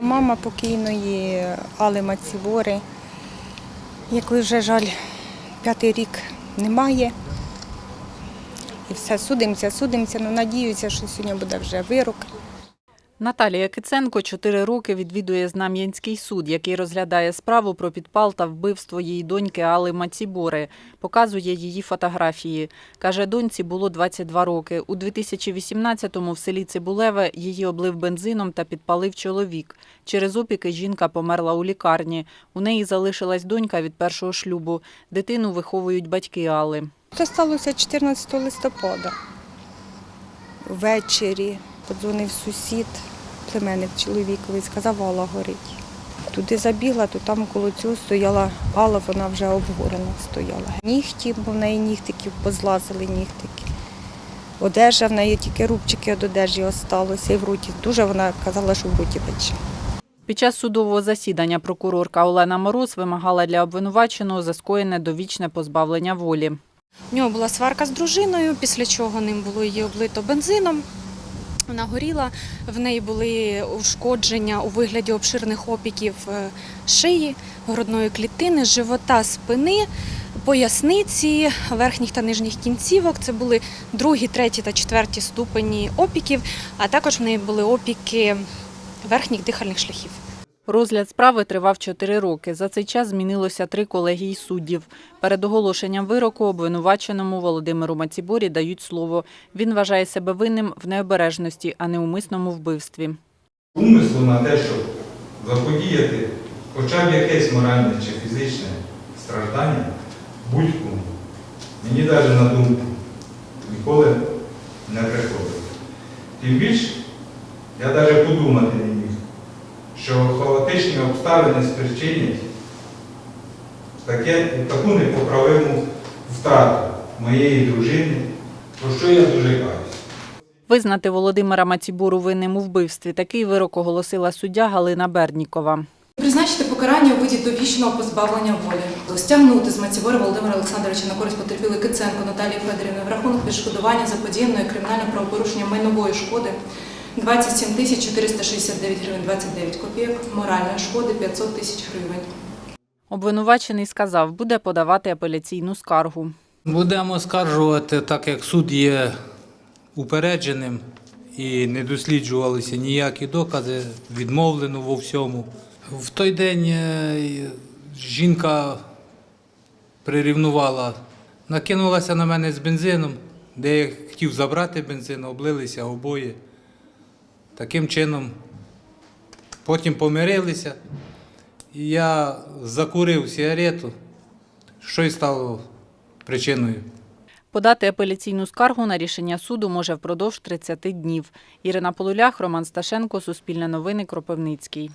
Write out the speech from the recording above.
Мама покійної Али Мацівори, якої вже жаль п'ятий рік немає. І все, судимося, судимося, але надіюся, що сьогодні буде вже вирок. Наталія Киценко чотири роки відвідує Знам'янський суд, який розглядає справу про підпал та вбивство її доньки Али Мацібори. Показує її фотографії. Каже, доньці було 22 роки. У 2018-му в селі Цибулеве її облив бензином та підпалив чоловік. Через опіки жінка померла у лікарні. У неї залишилась донька від першого шлюбу. Дитину виховують батьки Али. Це сталося 14 листопада. Ввечері подзвонив сусід, племенник чоловіковий, сказав, Алла горить. Туди забігла, то там коло цього стояла Алла, вона вже обгорена стояла. Нігті, бо в неї нігтиків позлазили нігтики. Одежа в неї тільки рубчики від одежі осталося і в роті. Дуже вона казала, що в роті пече. Під час судового засідання прокурорка Олена Мороз вимагала для обвинуваченого за скоєне довічне позбавлення волі. У нього була сварка з дружиною, після чого ним було її облито бензином. Вона горіла, в неї були ушкодження у вигляді обширних опіків е, шиї, грудної клітини, живота, спини, поясниці, верхніх та нижніх кінцівок. Це були другі, треті та четверті ступені опіків, а також в неї були опіки верхніх дихальних шляхів. Розгляд справи тривав 4 роки. За цей час змінилося три колегії суддів. Перед оголошенням вироку обвинуваченому Володимиру Маціборі дають слово. Він вважає себе винним в необережності, а не умисному вбивстві. умислу на те, щоб заподіяти хоча б якесь моральне чи фізичне страждання будь-кому, мені навіть на думку ніколи не приходило. Тим більше, я навіть подумати не міг, що хаотичні обставини спричинять таке, таку непоправиму втрату моєї дружини, про що я дуже каюсь. Визнати Володимира Мацібору винним у вбивстві. Такий вирок оголосила суддя Галина Бернікова. Призначити покарання у виді довічного позбавлення волі. Стягнути з Мацівори Володимира Олександровича на користь потерпілої Киценко Наталії Федорівни в рахунок відшкодування заподіяної кримінальним правопорушенням майнової шкоди 27 тисяч 469 гривень 29 копійок, моральної шкоди 500 тисяч гривень. Обвинувачений сказав, буде подавати апеляційну скаргу. Будемо скаржувати, так як суд є упередженим і не досліджувалися ніякі докази, відмовлено во всьому. В той день е, жінка прирівнувала, накинулася на мене з бензином, де я хотів забрати бензин, облилися обоє. Таким чином, потім помирилися. І я закурив сигарету, що й стало причиною. Подати апеляційну скаргу на рішення суду може впродовж 30 днів. Ірина Полулях, Роман Сташенко, Суспільне новини, Кропивницький.